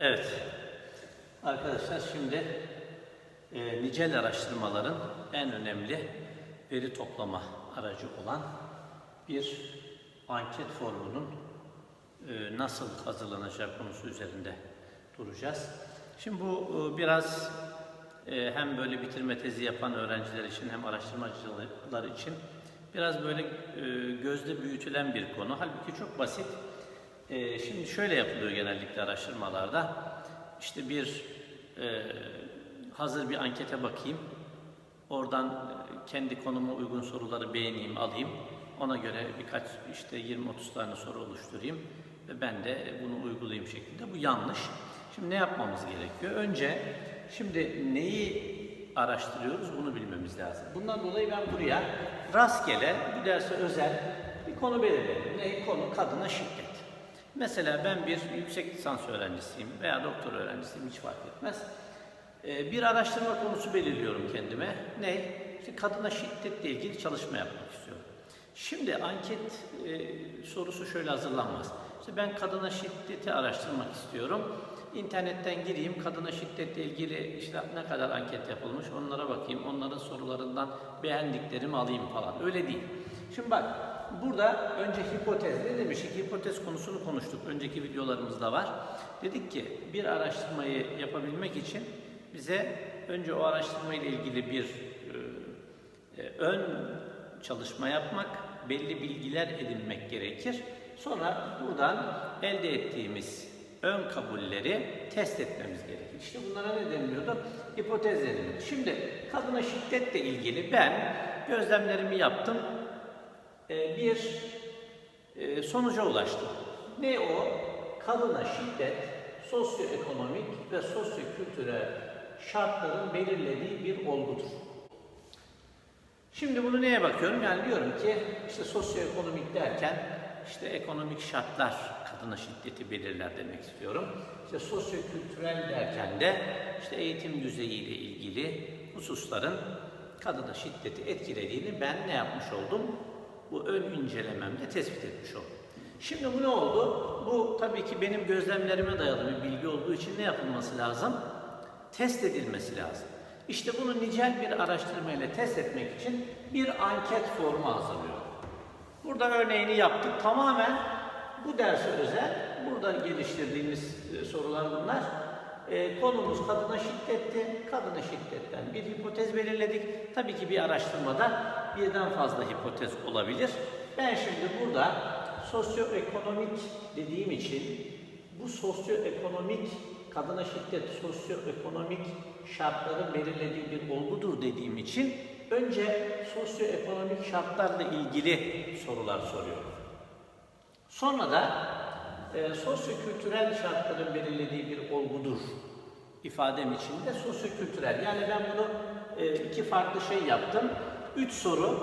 Evet. Arkadaşlar şimdi e, nicel araştırmaların en önemli veri toplama aracı olan bir anket formunun e, nasıl hazırlanacağı konusu üzerinde duracağız. Şimdi bu e, biraz e, hem böyle bitirme tezi yapan öğrenciler için hem araştırmacılar için biraz böyle e, gözde büyütülen bir konu. Halbuki çok basit. E, şimdi şöyle yapılıyor genellikle araştırmalarda. İşte bir e, hazır bir ankete bakayım. Oradan e, kendi konuma uygun soruları beğeneyim, alayım. Ona göre birkaç işte 20-30 tane soru oluşturayım ve ben de bunu uygulayayım şeklinde. Bu yanlış. Şimdi ne yapmamız gerekiyor? Önce şimdi neyi araştırıyoruz bunu bilmemiz lazım. Bundan dolayı ben buraya rastgele bu derse özel bir konu belirledim. Ne konu? Kadına şiddet. Mesela ben bir yüksek lisans öğrencisiyim veya doktor öğrencisiyim hiç fark etmez. Ee, bir araştırma konusu belirliyorum kendime. Ne? İşte kadına şiddetle ilgili çalışma yapmak istiyorum. Şimdi anket e, sorusu şöyle hazırlanmaz. İşte ben kadına şiddeti araştırmak istiyorum. İnternetten gireyim, kadına şiddetle ilgili işte ne kadar anket yapılmış onlara bakayım, onların sorularından beğendiklerimi alayım falan. Öyle değil. Şimdi bak, burada önce hipotez ne demiştik? Hipotez konusunu konuştuk. Önceki videolarımızda var. Dedik ki bir araştırmayı yapabilmek için bize önce o araştırma ile ilgili bir e, e, ön çalışma yapmak, belli bilgiler edinmek gerekir. Sonra buradan elde ettiğimiz ön kabulleri test etmemiz gerekir. İşte bunlara ne deniliyordu? Hipotez deniliyordu. Şimdi kadına şiddetle ilgili ben gözlemlerimi yaptım. Ee, bir e, sonuca ulaştım. Ne o? Kadına şiddet sosyoekonomik ve sosyokültürel şartların belirlediği bir olgudur. Şimdi bunu neye bakıyorum? Yani diyorum ki işte sosyoekonomik derken işte ekonomik şartlar kadına şiddeti belirler demek istiyorum. İşte sosyokültürel derken de işte eğitim düzeyiyle ilgili hususların kadına şiddeti etkilediğini ben ne yapmış oldum? Bu ön incelememde tespit etmiş oldum. Şimdi bu ne oldu? Bu tabii ki benim gözlemlerime dayalı bir bilgi olduğu için ne yapılması lazım? Test edilmesi lazım. İşte bunu nicel bir araştırma ile test etmek için bir anket formu hazırlıyorum. Burada örneğini yaptık. Tamamen bu derse özel, burada geliştirdiğimiz e, sorular bunlar. E, konumuz kadına şiddetti. Kadına şiddetten bir hipotez belirledik. Tabii ki bir araştırmada birden fazla hipotez olabilir. Ben şimdi burada sosyoekonomik dediğim için bu sosyoekonomik kadına şiddet sosyoekonomik şartların belirlediği bir olgudur dediğim için önce sosyoekonomik şartlarla ilgili sorular soruyorum. Sonra da e, sosyokültürel şartların belirlediği bir olgudur ifadem için de sosyokültürel. Yani ben bunu e, iki farklı şey yaptım. Üç soru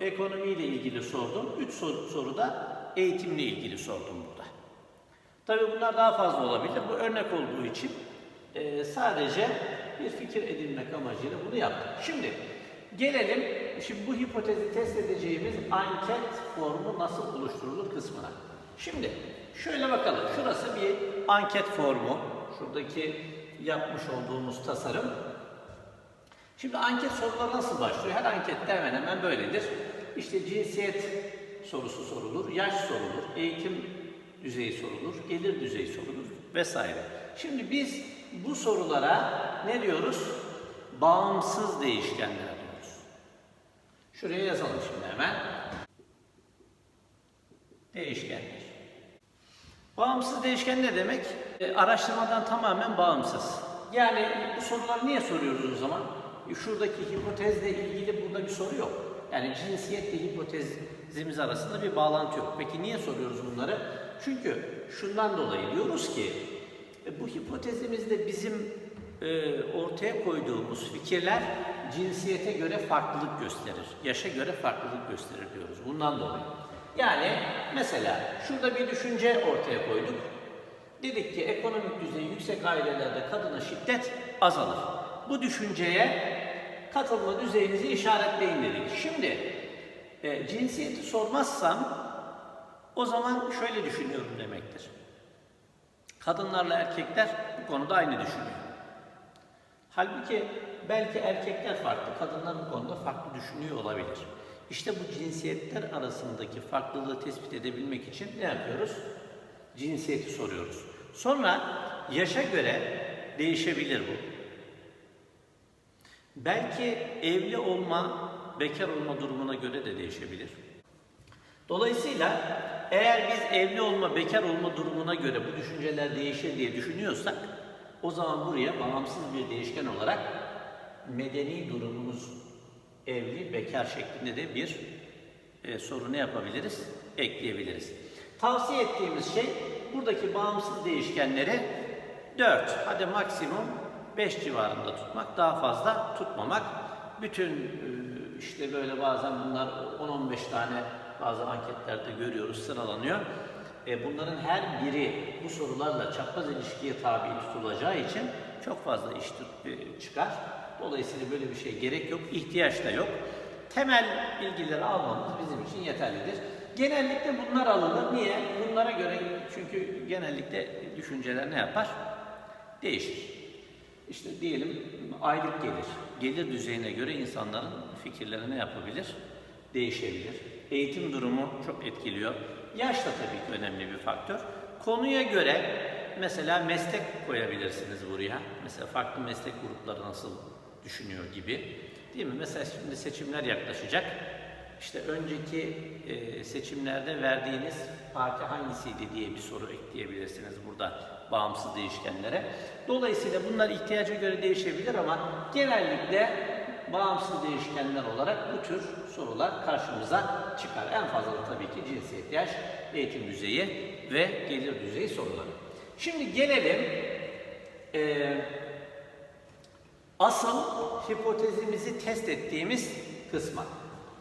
ekonomiyle ilgili sordum. Üç soru, soru da eğitimle ilgili sordum burada. Tabii bunlar daha fazla olabilir. Bu örnek olduğu için e, sadece bir fikir edinmek amacıyla bunu yaptım. Şimdi gelelim, şimdi bu hipotezi test edeceğimiz anket formu nasıl oluşturulur kısmına. Şimdi şöyle bakalım. Şurası bir anket formu. Şuradaki yapmış olduğumuz tasarım. Şimdi anket soruları nasıl başlıyor? Her ankette hemen hemen böyledir. İşte cinsiyet sorusu sorulur, yaş sorulur, eğitim düzeyi sorulur, gelir düzeyi sorulur vesaire. Şimdi biz bu sorulara ne diyoruz? Bağımsız değişkenler diyoruz. Şuraya yazalım şimdi hemen. Değişkenler. Bağımsız değişken ne demek? E, araştırmadan tamamen bağımsız. Yani bu soruları niye soruyoruz o zaman? E, şuradaki hipotezle ilgili burada bir soru yok. Yani cinsiyetle hipotezimiz arasında bir bağlantı yok. Peki niye soruyoruz bunları? Çünkü şundan dolayı diyoruz ki e, bu hipotezimizde bizim e, ortaya koyduğumuz fikirler cinsiyete göre farklılık gösterir. Yaşa göre farklılık gösterir diyoruz. Bundan dolayı. Yani mesela şurada bir düşünce ortaya koyduk. Dedik ki ekonomik düzeyi yüksek ailelerde kadına şiddet azalır. Bu düşünceye katılma düzeyinizi işaretleyin dedik. Şimdi e, cinsiyeti sormazsam o zaman şöyle düşünüyorum demektir. Kadınlarla erkekler bu konuda aynı düşünüyor. Halbuki belki erkekler farklı, kadınlar bu konuda farklı düşünüyor olabilir. İşte bu cinsiyetler arasındaki farklılığı tespit edebilmek için ne yapıyoruz? Cinsiyeti soruyoruz. Sonra yaşa göre değişebilir bu. Belki evli olma, bekar olma durumuna göre de değişebilir. Dolayısıyla eğer biz evli olma, bekar olma durumuna göre bu düşünceler değişir diye düşünüyorsak o zaman buraya bağımsız bir değişken olarak medeni durumumuz evli, bekar şeklinde de bir e, soru ne yapabiliriz? Ekleyebiliriz. Tavsiye ettiğimiz şey buradaki bağımsız değişkenleri 4, hadi maksimum 5 civarında tutmak, daha fazla tutmamak. Bütün e, işte böyle bazen bunlar 10-15 tane bazı anketlerde görüyoruz sıralanıyor. E, bunların her biri bu sorularla çapraz ilişkiye tabi tutulacağı için çok fazla iş e, çıkar. Dolayısıyla böyle bir şey gerek yok, ihtiyaç da yok. Temel bilgileri almamız bizim için yeterlidir. Genellikle bunlar alınır. Niye? Bunlara göre çünkü genellikle düşünceler ne yapar? Değişir. İşte diyelim aylık gelir. Gelir düzeyine göre insanların fikirleri ne yapabilir? Değişebilir. Eğitim durumu çok etkiliyor. Yaş da tabii ki önemli bir faktör. Konuya göre mesela meslek koyabilirsiniz buraya. Mesela farklı meslek grupları nasıl düşünüyor gibi. Değil mi? Mesela şimdi seçimler yaklaşacak. İşte önceki e, seçimlerde verdiğiniz parti hangisiydi diye bir soru ekleyebilirsiniz burada bağımsız değişkenlere. Dolayısıyla bunlar ihtiyaca göre değişebilir ama genellikle bağımsız değişkenler olarak bu tür sorular karşımıza çıkar. En fazla da tabii ki cinsiyet, yaş, eğitim düzeyi ve gelir düzeyi soruları. Şimdi gelelim eee asıl hipotezimizi test ettiğimiz kısma.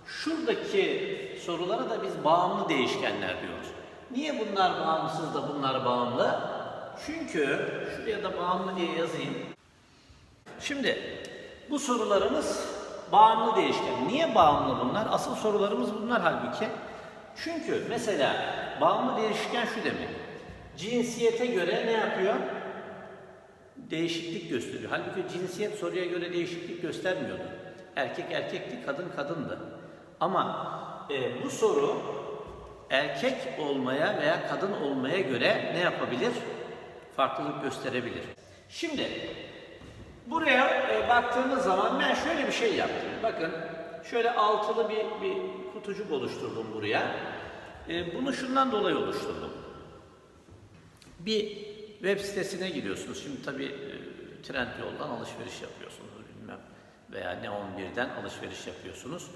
Şuradaki sorulara da biz bağımlı değişkenler diyoruz. Niye bunlar bağımsız da bunlar bağımlı? Çünkü şuraya da bağımlı diye yazayım. Şimdi bu sorularımız bağımlı değişken. Niye bağımlı bunlar? Asıl sorularımız bunlar halbuki. Çünkü mesela bağımlı değişken şu demek. Cinsiyete göre ne yapıyor? değişiklik gösteriyor. Halbuki cinsiyet soruya göre değişiklik göstermiyordu. Erkek erkekti, kadın kadındı. Ama e, bu soru erkek olmaya veya kadın olmaya göre ne yapabilir? Farklılık gösterebilir. Şimdi buraya e, baktığımız zaman ben şöyle bir şey yaptım. Bakın şöyle altılı bir, bir kutucuk oluşturdum buraya. E, bunu şundan dolayı oluşturdum. Bir web sitesine giriyorsunuz. Şimdi tabii e, Trendyol'dan alışveriş yapıyorsunuz bilmem veya Ne11'den alışveriş yapıyorsunuz.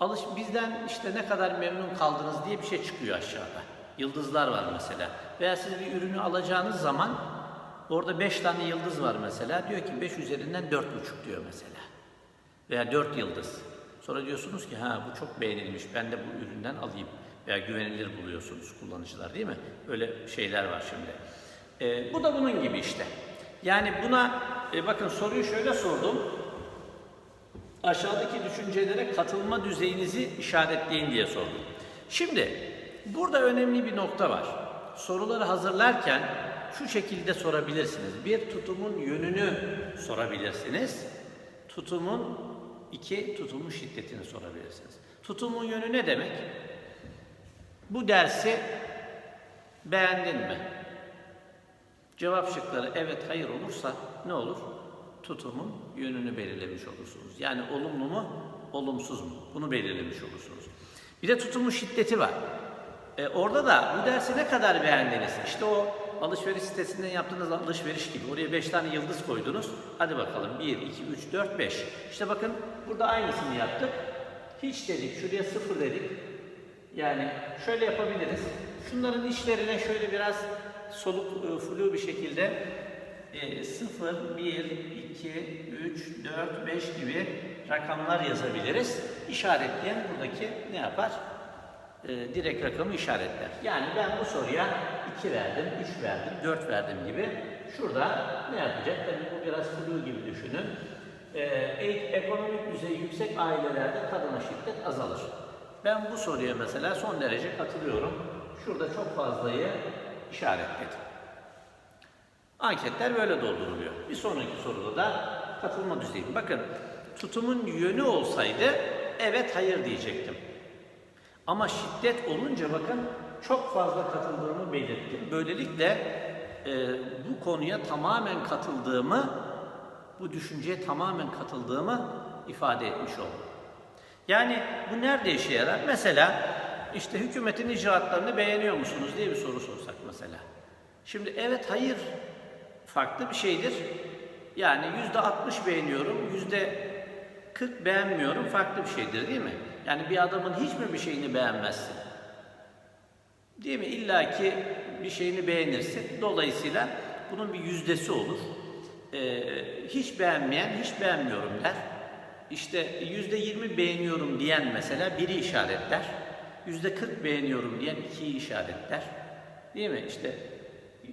Alış bizden işte ne kadar memnun kaldınız diye bir şey çıkıyor aşağıda. Yıldızlar var mesela. Veya siz bir ürünü alacağınız zaman orada 5 tane yıldız var mesela. Diyor ki 5 üzerinden 4,5 diyor mesela. Veya 4 yıldız. Sonra diyorsunuz ki ha bu çok beğenilmiş ben de bu üründen alayım. Veya güvenilir buluyorsunuz kullanıcılar değil mi? Öyle şeyler var şimdi. Ee, bu da bunun gibi işte. Yani buna e, bakın soruyu şöyle sordum. Aşağıdaki düşüncelere katılma düzeyinizi işaretleyin diye sordum. Şimdi burada önemli bir nokta var. Soruları hazırlarken şu şekilde sorabilirsiniz. Bir tutumun yönünü sorabilirsiniz. Tutumun iki tutumun şiddetini sorabilirsiniz. Tutumun yönü ne demek? Bu dersi beğendin mi? Cevap şıkları evet hayır olursa ne olur? Tutumun yönünü belirlemiş olursunuz. Yani olumlu mu, olumsuz mu? Bunu belirlemiş olursunuz. Bir de tutumun şiddeti var. E, orada da bu dersi ne kadar beğendiniz? İşte o alışveriş sitesinden yaptığınız alışveriş gibi. Oraya 5 tane yıldız koydunuz. Hadi bakalım 1, 2, 3, 4, 5. İşte bakın burada aynısını yaptık. Hiç dedik, şuraya sıfır dedik. Yani şöyle yapabiliriz. Şunların içlerine şöyle biraz soluk e, flu bir şekilde e, 0, 1, 2, 3, 4, 5 gibi rakamlar yazabiliriz. İşaretleyen buradaki ne yapar? E, direkt rakamı işaretler. Yani ben bu soruya 2 verdim, 3 verdim, 4 verdim gibi. Şurada ne yapacak? Tabii bu biraz flu gibi düşünün. E, e- ekonomik düzey yüksek ailelerde kadına şiddet azalır. Ben bu soruya mesela son derece katılıyorum. Şurada çok fazlayı işaretledim. Anketler böyle dolduruluyor. Bir sonraki soruda da katılma düzeyi. Bakın tutumun yönü olsaydı evet hayır diyecektim. Ama şiddet olunca bakın çok fazla katıldığımı belirttim. Böylelikle e, bu konuya tamamen katıldığımı, bu düşünceye tamamen katıldığımı ifade etmiş oldum. Yani bu nerede işe yarar? Mesela işte hükümetin icraatlarını beğeniyor musunuz diye bir soru sorsak mesela. Şimdi evet hayır farklı bir şeydir. Yani yüzde 60 beğeniyorum, yüzde 40 beğenmiyorum farklı bir şeydir değil mi? Yani bir adamın hiç mi bir şeyini beğenmezsin? Değil mi? İlla ki bir şeyini beğenirsin. Dolayısıyla bunun bir yüzdesi olur. Ee, hiç beğenmeyen hiç beğenmiyorum der. İşte yüzde yirmi beğeniyorum diyen mesela biri işaretler. Yüzde kırk beğeniyorum diyen ikiyi işaretler. Değil mi? İşte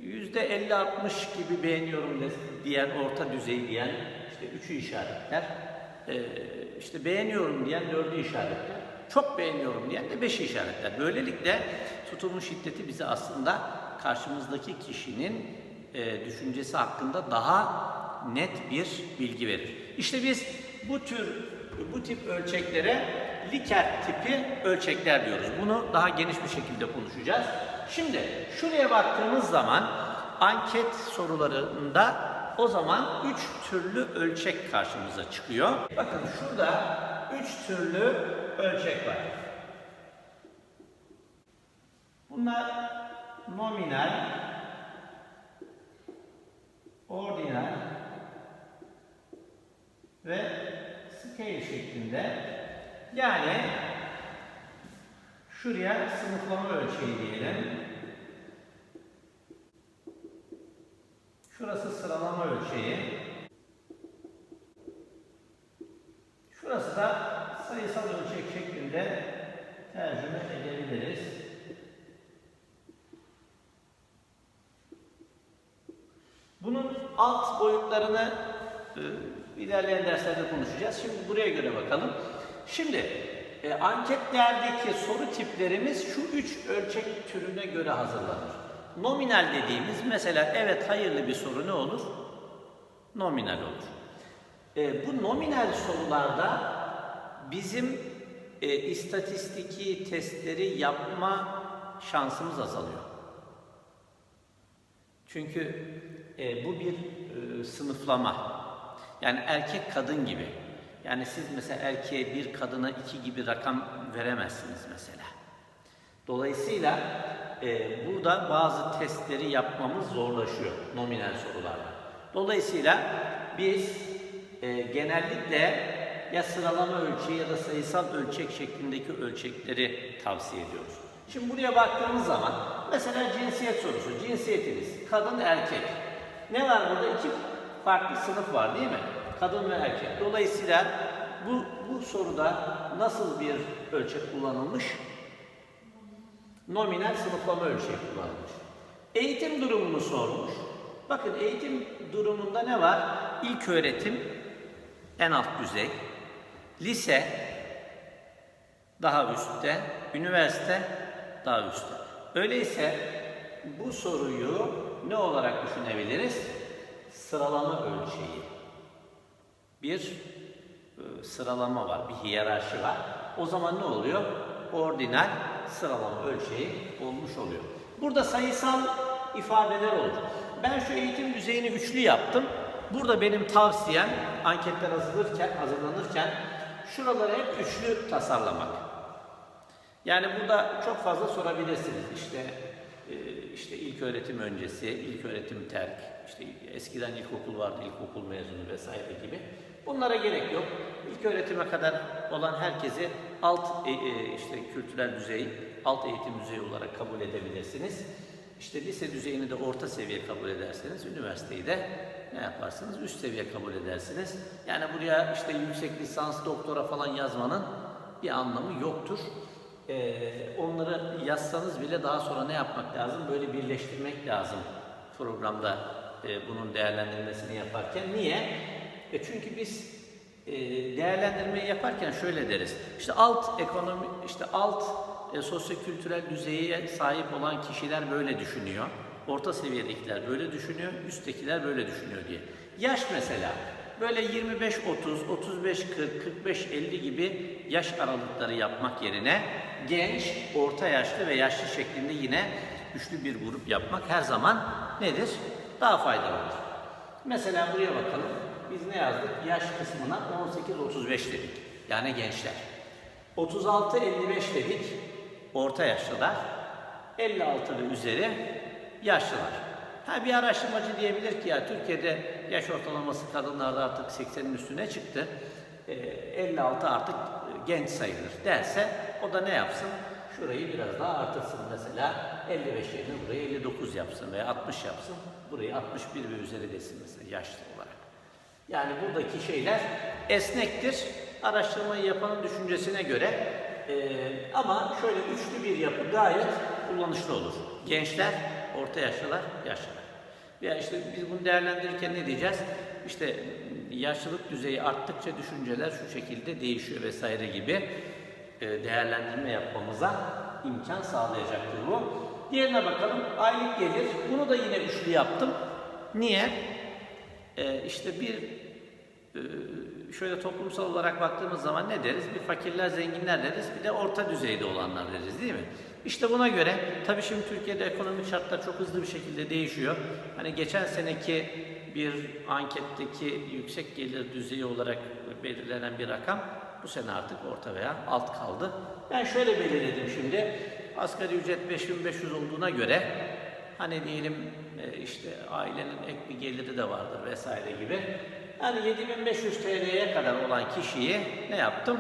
yüzde elli altmış gibi beğeniyorum diyen, orta düzey diyen işte üçü işaretler. Ee, işte beğeniyorum diyen dördü işaretler. Çok beğeniyorum diyen de beşi işaretler. Böylelikle tutumun şiddeti bize aslında karşımızdaki kişinin e, düşüncesi hakkında daha net bir bilgi verir. İşte biz bu tür bu tip ölçeklere Likert tipi ölçekler diyoruz. Bunu daha geniş bir şekilde konuşacağız. Şimdi şuraya baktığımız zaman anket sorularında o zaman üç türlü ölçek karşımıza çıkıyor. Bakın şurada üç türlü ölçek var. Bunlar nominal, ordinal ve scale şeklinde. Yani şuraya sınıflama ölçeği diyelim. Şurası sıralama ölçeği. Şurası da sayısal ölçek şeklinde tercüme edebiliriz. Bunun alt boyutlarını e, ilerleyen derslerde konuşacağız. Şimdi buraya göre bakalım. Şimdi e, anketlerdeki soru tiplerimiz şu üç ölçek türüne göre hazırlanır. Nominal dediğimiz mesela evet hayırlı bir soru ne olur? Nominal olur. E, bu nominal sorularda bizim e, istatistiki testleri yapma şansımız azalıyor. Çünkü e, bu bir e, sınıflama. Yani erkek kadın gibi. Yani siz mesela erkeğe bir kadına iki gibi rakam veremezsiniz mesela. Dolayısıyla e, burada bazı testleri yapmamız zorlaşıyor nominal sorularda. Dolayısıyla biz e, genellikle ya sıralama ölçeği ya da sayısal ölçek şeklindeki ölçekleri tavsiye ediyoruz. Şimdi buraya baktığımız zaman mesela cinsiyet sorusu. Cinsiyetiniz kadın erkek. Ne var burada? İki farklı sınıf var değil mi? Kadın ve erkek. Dolayısıyla bu, bu soruda nasıl bir ölçek kullanılmış? Nominal sınıflama ölçeği kullanılmış. Eğitim durumunu sormuş. Bakın eğitim durumunda ne var? İlk öğretim en alt düzey, lise daha üstte, üniversite daha üstte. Öyleyse bu soruyu ne olarak düşünebiliriz? Sıralama ölçeği. Bir e, sıralama var, bir hiyerarşi var. O zaman ne oluyor? Ordinal sıralama ölçeği olmuş oluyor. Burada sayısal ifadeler olur. Ben şu eğitim düzeyini üçlü yaptım. Burada benim tavsiyem anketler hazırlanırken, hazırlanırken şuraları hep üçlü tasarlamak. Yani burada çok fazla sorabilirsiniz. İşte e, işte ilk öğretim öncesi, ilk öğretim terk, işte eskiden ilkokul vardı, ilkokul mezunu vesaire gibi. Bunlara gerek yok. İlk öğretime kadar olan herkesi alt e, e, işte kültürel düzey, alt eğitim düzeyi olarak kabul edebilirsiniz. İşte lise düzeyini de orta seviye kabul ederseniz, üniversiteyi de ne yaparsınız? Üst seviye kabul edersiniz. Yani buraya işte yüksek lisans, doktora falan yazmanın bir anlamı yoktur. Ee, onları yazsanız bile daha sonra ne yapmak lazım? Böyle birleştirmek lazım programda e, bunun değerlendirmesini yaparken. Niye? E çünkü biz e, değerlendirmeyi yaparken şöyle deriz. İşte alt ekonomi, işte alt e, sosyokültürel düzeye sahip olan kişiler böyle düşünüyor. orta seviyedekiler böyle düşünüyor, üsttekiler böyle düşünüyor diye. Yaş mesela böyle 25 30, 35 40, 45 50 gibi yaş aralıkları yapmak yerine genç, orta yaşlı ve yaşlı şeklinde yine üçlü bir grup yapmak her zaman nedir? Daha faydalı olur. Mesela buraya bakalım. Biz ne yazdık? Yaş kısmına 18-35 dedik. Yani gençler. 36-55 dedik. Orta yaşlılar. 56 ve üzeri yaşlılar. Ha bir araştırmacı diyebilir ki ya Türkiye'de yaş ortalaması kadınlarda artık 80'in üstüne çıktı. Ee, 56 artık genç sayılır derse o da ne yapsın? Şurayı biraz daha artırsın mesela 55 yerine burayı 59 yapsın veya 60 yapsın. Burayı 61 ve üzeri desin mesela yaşlı. Yani buradaki şeyler esnektir. Araştırmayı yapanın düşüncesine göre Ee, ama şöyle üçlü bir yapı gayet kullanışlı olur. Gençler, orta yaşlılar, yaşlılar. Veya işte biz bunu değerlendirirken ne diyeceğiz? İşte yaşlılık düzeyi arttıkça düşünceler şu şekilde değişiyor vesaire gibi e, değerlendirme yapmamıza imkan sağlayacaktır bu. Diğerine bakalım. Aylık gelir. Bunu da yine üçlü yaptım. Niye? Ee, işte bir e, şöyle toplumsal olarak baktığımız zaman ne deriz? Bir fakirler, zenginler deriz, bir de orta düzeyde olanlar deriz değil mi? İşte buna göre, tabii şimdi Türkiye'de ekonomik şartlar çok hızlı bir şekilde değişiyor. Hani geçen seneki bir anketteki yüksek gelir düzeyi olarak belirlenen bir rakam, bu sene artık orta veya alt kaldı. Ben şöyle belirledim şimdi, asgari ücret 5500 olduğuna göre, hani diyelim e, işte ailenin ek bir geliri de vardır vesaire gibi. Yani 7500 TL'ye kadar olan kişiyi ne yaptım?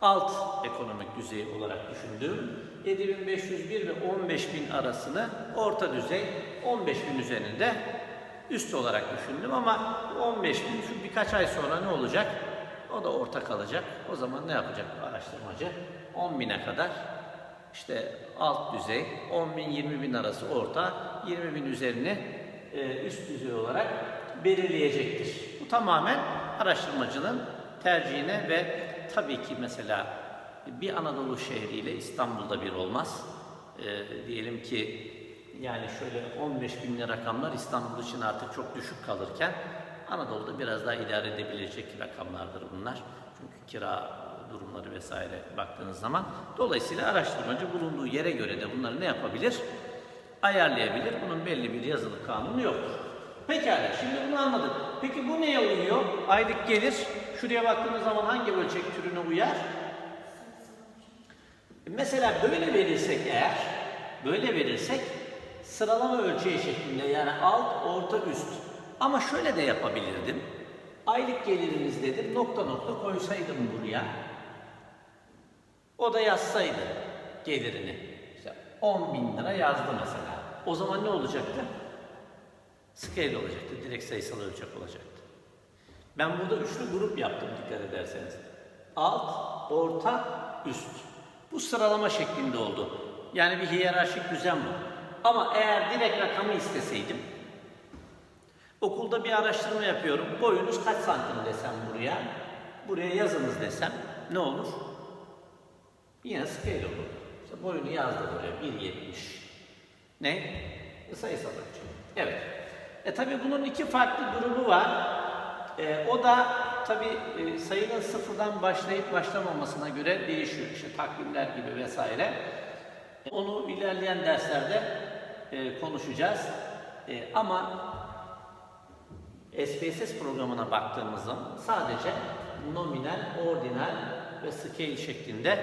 Alt ekonomik düzey olarak düşündüm. 7501 ve 15000 arasını orta düzey, 15000 üzerinde üst olarak düşündüm ama 15000 şu birkaç ay sonra ne olacak? O da orta kalacak. O zaman ne yapacak araştırmacı? 10.000'e kadar işte alt düzey, 10 bin 20 bin arası orta, 20 bin üzerini e, üst düzey olarak belirleyecektir. Bu tamamen araştırmacının tercihine ve tabii ki mesela bir Anadolu şehriyle İstanbul'da bir olmaz. E, diyelim ki yani şöyle 15 binli rakamlar İstanbul için artık çok düşük kalırken Anadolu'da biraz daha idare edebilecek rakamlardır bunlar. Çünkü kira durumları vesaire baktığınız zaman. Dolayısıyla araştırmacı bulunduğu yere göre de bunları ne yapabilir? Ayarlayabilir. Bunun belli bir yazılı kanunu yoktur. Pekala şimdi bunu anladık. Peki bu neye uyuyor? Aylık gelir. Şuraya baktığımız zaman hangi ölçek türüne uyar? Mesela böyle verirsek eğer, böyle verirsek sıralama ölçeği şeklinde yani alt, orta, üst. Ama şöyle de yapabilirdim. Aylık geliriniz dedim, nokta nokta koysaydım buraya. O da yazsaydı gelirini. İşte 10 bin lira yazdı mesela. O zaman ne olacaktı? Scale olacaktı, direkt sayısal ölçek olacaktı. Ben burada üçlü grup yaptım dikkat ederseniz. Alt, orta, üst. Bu sıralama şeklinde oldu. Yani bir hiyerarşik düzen bu. Ama eğer direkt rakamı isteseydim, okulda bir araştırma yapıyorum. Boyunuz kaç santim desem buraya, buraya yazınız desem ne olur? Yine scale olur. İşte boyunu yazdı buraya 1.70. Ne? Sayısal ölçek. Evet. E tabi bunun iki farklı grubu var. E, o da tabi e, sayının sıfırdan başlayıp başlamamasına göre değişiyor. İşte takvimler gibi vesaire. E, onu ilerleyen derslerde e, konuşacağız. E, ama SPSS programına baktığımız zaman sadece nominal, ordinal ve scale şeklinde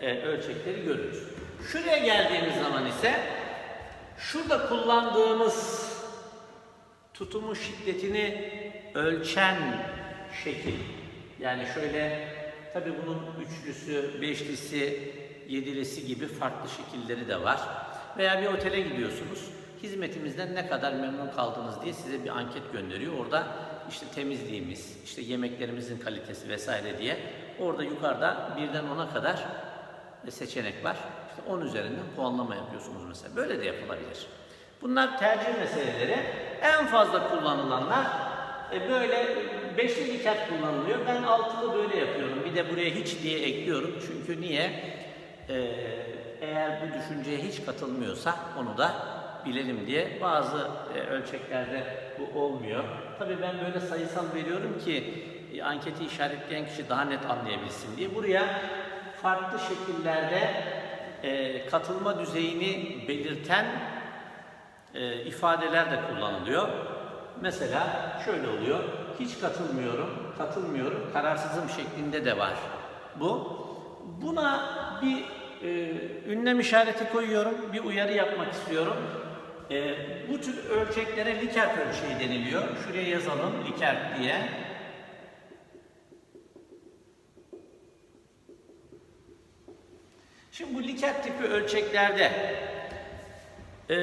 e, ölçekleri görürüz. Şuraya geldiğimiz zaman ise şurada kullandığımız tutumu şiddetini ölçen şekil. Yani şöyle tabi bunun üçlüsü, beşlisi, yedilisi gibi farklı şekilleri de var. Veya bir otele gidiyorsunuz. Hizmetimizden ne kadar memnun kaldınız diye size bir anket gönderiyor. Orada işte temizliğimiz, işte yemeklerimizin kalitesi vesaire diye orada yukarıda birden ona kadar seçenek var. İşte 10 üzerinden puanlama yapıyorsunuz mesela. Böyle de yapılabilir. Bunlar tercih meseleleri. En fazla kullanılanlar e, böyle beşli diket kullanılıyor. Ben altılı böyle yapıyorum. Bir de buraya hiç diye ekliyorum. Çünkü niye? E, eğer bu düşünceye hiç katılmıyorsa onu da bilelim diye bazı e, ölçeklerde bu olmuyor. Tabii ben böyle sayısal veriyorum ki e, anketi işaretleyen kişi daha net anlayabilsin diye. Buraya farklı şekillerde e, katılma düzeyini belirten e, ifadeler de kullanılıyor. Mesela şöyle oluyor. Hiç katılmıyorum, katılmıyorum, kararsızım şeklinde de var. Bu. Buna bir e, ünlem işareti koyuyorum, bir uyarı yapmak istiyorum. E, bu tür ölçeklere Likert ölçeği deniliyor. Şuraya yazalım Likert diye. Şimdi bu Likert tipi ölçeklerde e,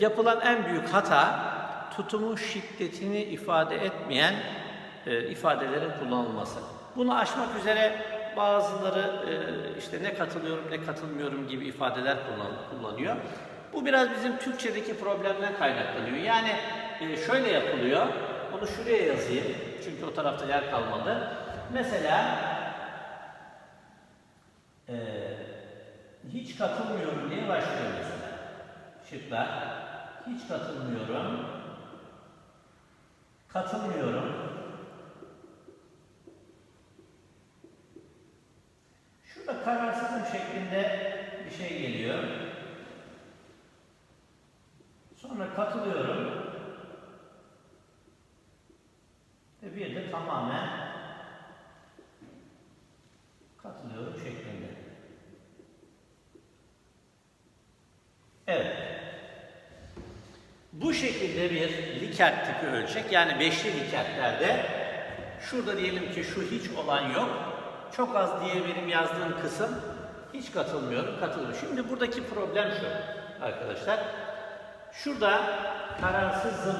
yapılan en büyük hata tutumun şiddetini ifade etmeyen e, ifadelerin kullanılması. Bunu aşmak üzere bazıları e, işte ne katılıyorum ne katılmıyorum gibi ifadeler kullan, kullanıyor. Bu biraz bizim Türkçedeki problemden kaynaklanıyor. Yani e, şöyle yapılıyor. Onu şuraya yazayım. Çünkü o tarafta yer kalmadı. Mesela e, hiç katılmıyorum diye başlıyor mesela. Şıklar. Hiç katılmıyorum. Katılmıyorum. Şurada kararsızım şeklinde bir şey geliyor. Sonra katılıyorum. Ve bir de tamamen katılıyorum şeklinde. Evet. Bu şekilde bir Likert tipi ölçek yani beşli Likertlerde şurada diyelim ki şu hiç olan yok. Çok az diye benim yazdığım kısım hiç katılmıyorum, katılıyorum. Şimdi buradaki problem şu arkadaşlar. Şurada kararsızım.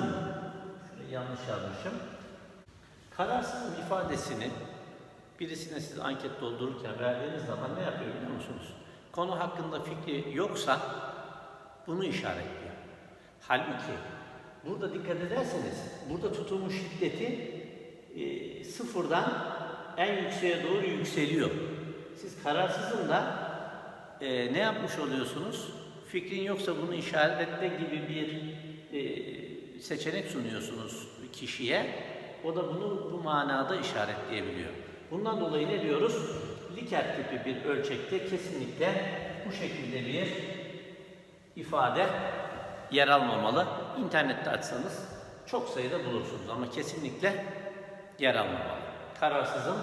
Şurayı yanlış yazmışım. Kararsızım ifadesini birisine siz anket doldururken verdiğiniz zaman ne yapıyor biliyor musunuz? Konu hakkında fikri yoksa bunu işaretliyor. Halbuki burada dikkat ederseniz burada tutumun şiddeti e, sıfırdan en yükseğe doğru yükseliyor. Siz kararsızın da e, ne yapmış oluyorsunuz? Fikrin yoksa bunu işaretle gibi bir e, seçenek sunuyorsunuz kişiye. O da bunu bu manada işaretleyebiliyor. Bundan dolayı ne diyoruz? Likert tipi bir ölçekte kesinlikle bu şekilde bir ifade yer almamalı. İnternette açsanız çok sayıda bulursunuz ama kesinlikle yer almamalı. Kararsızım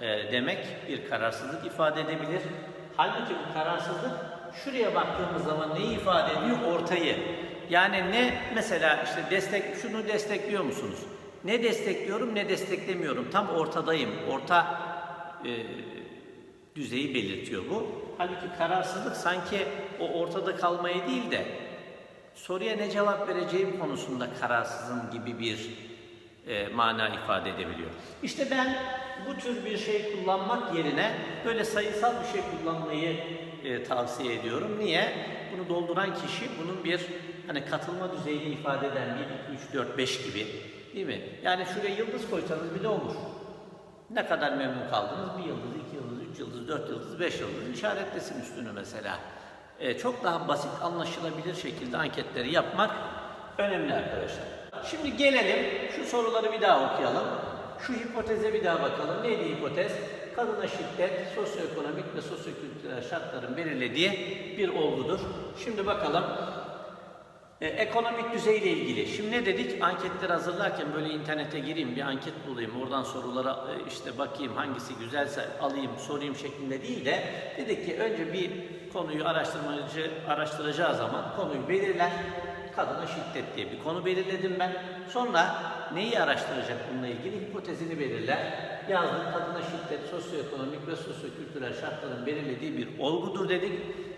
e, demek bir kararsızlık ifade edebilir. Halbuki bu kararsızlık şuraya baktığımız zaman neyi ifade ediyor? Ortayı. Yani ne mesela işte destek şunu destekliyor musunuz? Ne destekliyorum ne desteklemiyorum. Tam ortadayım. Orta e, düzeyi belirtiyor bu. Halbuki kararsızlık sanki o ortada kalmayı değil de soruya ne cevap vereceğim konusunda kararsızım gibi bir e, mana ifade edebiliyor. İşte ben bu tür bir şey kullanmak yerine böyle sayısal bir şey kullanmayı e, tavsiye ediyorum. Niye? Bunu dolduran kişi bunun bir hani katılma düzeyini ifade eden 1, 2, 3, 4, 5 gibi değil mi? Yani şuraya yıldız koysanız bile olur. Ne kadar memnun kaldınız? Bir yıldız, iki yıldız, üç yıldız, dört yıldız, beş yıldız işaretlesin üstünü mesela. Ee, çok daha basit, anlaşılabilir şekilde anketleri yapmak önemli arkadaşlar. Şimdi gelelim, şu soruları bir daha okuyalım. Şu hipoteze bir daha bakalım. Neydi hipotez? Kadına şiddet, sosyoekonomik ve sosyokültürel şartların belirlediği bir olgudur. Şimdi bakalım e, ekonomik düzeyle ilgili. Şimdi ne dedik? Anketleri hazırlarken böyle internete gireyim, bir anket bulayım, oradan sorulara e, işte bakayım hangisi güzelse alayım, sorayım şeklinde değil de dedik ki önce bir konuyu araştırmacı araştıracağı zaman konuyu belirler. Kadına şiddet diye bir konu belirledim ben. Sonra neyi araştıracak bununla ilgili hipotezini belirler. Yazdım kadına şiddet sosyoekonomik ve sosyokültürel şartların belirlediği bir olgudur dedik.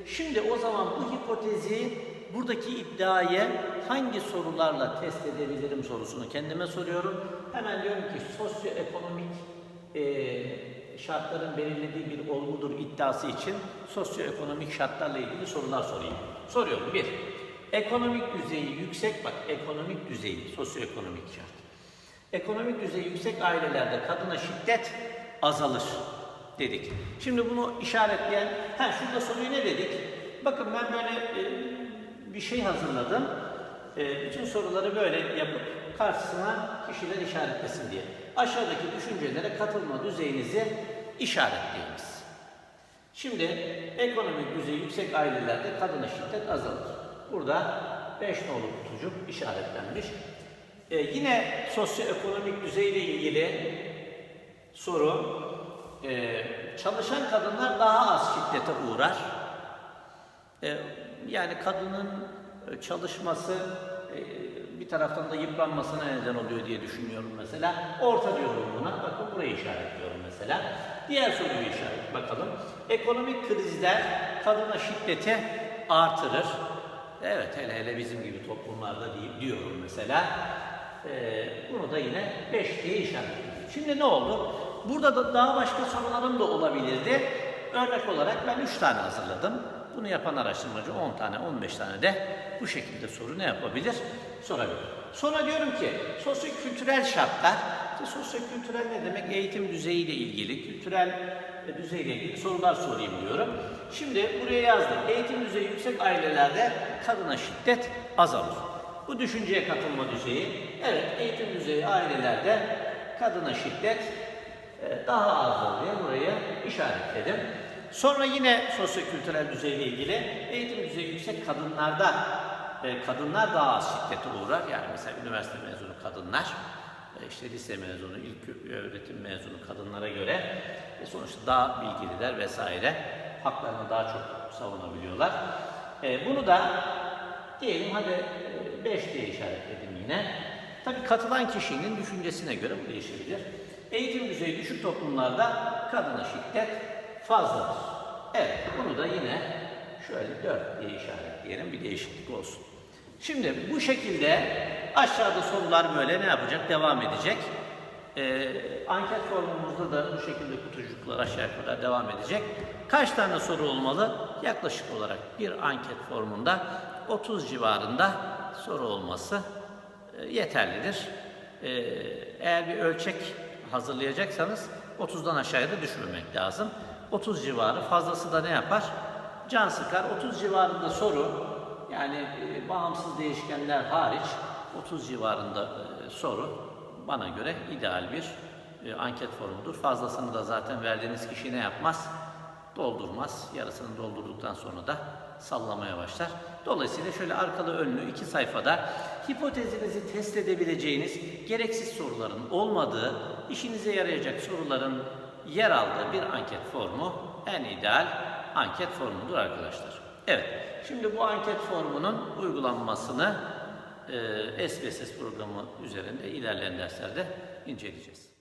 Şimdi o zaman bu hipotezi buradaki iddiayı hangi sorularla test edebilirim sorusunu kendime soruyorum. Hemen diyorum ki sosyoekonomik e, şartların belirlediği bir olgudur iddiası için sosyoekonomik şartlarla ilgili sorular sorayım. Soruyorum. Bir, ekonomik düzeyi yüksek, bak ekonomik düzeyi, sosyoekonomik şart. Ekonomik düzeyi yüksek ailelerde kadına şiddet azalır dedik. Şimdi bunu işaretleyen, ha şurada soruyu ne dedik? Bakın ben böyle e, bir şey hazırladım. E, bütün soruları böyle yapıp karşısına kişiler işaretlesin diye. Aşağıdaki düşüncelere katılma düzeyinizi işaretleyiniz. Şimdi ekonomik düzey yüksek ailelerde kadına şiddet azalır. Burada 5 nolu kutucuk işaretlenmiş. Ee, yine sosyoekonomik düzeyle ilgili soru. Ee, çalışan kadınlar daha az şiddete uğrar. Ee, yani kadının e, çalışması e, bir taraftan da yıpranmasına neden oluyor diye düşünüyorum mesela. Orta diyorum buna. Bakın burayı işaretliyorum mesela. Diğer soruyu işaret bakalım. Ekonomik krizler kadına şiddeti artırır. Evet hele hele bizim gibi toplumlarda deyip diyorum mesela. Ee, bunu da yine 5 diye işaretliyorum. Şimdi ne oldu? Burada da daha başka sorularım da olabilirdi. Örnek olarak ben 3 tane hazırladım. Bunu yapan araştırmacı 10 tane, 15 tane de bu şekilde soru ne yapabilir? Sorabilir. Sonra diyorum ki sosyo-kültürel şartlar, işte sosyo-kültürel ne demek? Eğitim düzeyiyle ilgili, kültürel e, düzeyle ilgili sorular sorayım diyorum. Şimdi buraya yazdım. Eğitim düzeyi yüksek ailelerde kadına şiddet azalır. Bu düşünceye katılma düzeyi, evet eğitim düzeyi ailelerde kadına şiddet e, daha azdır diye buraya işaretledim. Sonra yine sosyokültürel düzeyle ilgili eğitim düzeyi yüksek kadınlarda e, kadınlar daha az şiddete uğrar. Yani mesela üniversite mezunu kadınlar, e, işte lise mezunu, ilk öğretim mezunu kadınlara göre e, sonuçta daha bilgililer vesaire. Haklarını daha çok savunabiliyorlar. Bunu da diyelim hadi 5 diye işaretledim yine. Tabii katılan kişinin düşüncesine göre bu değişebilir. Eğitim düzeyi düşük toplumlarda kadına şiddet fazladır. Evet, bunu da yine şöyle 4 diye işaretleyelim, bir değişiklik olsun. Şimdi bu şekilde aşağıda sorular böyle ne yapacak? Devam edecek. Ee, anket formumuzda da bu şekilde kutucuklar aşağı kadar devam edecek. Kaç tane soru olmalı? Yaklaşık olarak bir anket formunda 30 civarında soru olması e, yeterlidir. Ee, eğer bir ölçek hazırlayacaksanız 30'dan aşağıya da düşmemek lazım. 30 civarı fazlası da ne yapar? Can sıkar. 30 civarında soru yani e, bağımsız değişkenler hariç 30 civarında e, soru bana göre ideal bir e, anket formudur. Fazlasını da zaten verdiğiniz kişi ne yapmaz? Doldurmaz. Yarısını doldurduktan sonra da sallamaya başlar. Dolayısıyla şöyle arkalı önlü iki sayfada hipotezinizi test edebileceğiniz gereksiz soruların olmadığı, işinize yarayacak soruların yer aldığı bir anket formu en ideal anket formudur arkadaşlar. Evet, şimdi bu anket formunun uygulanmasını e, SPSS programı üzerinde ilerleyen derslerde inceleyeceğiz.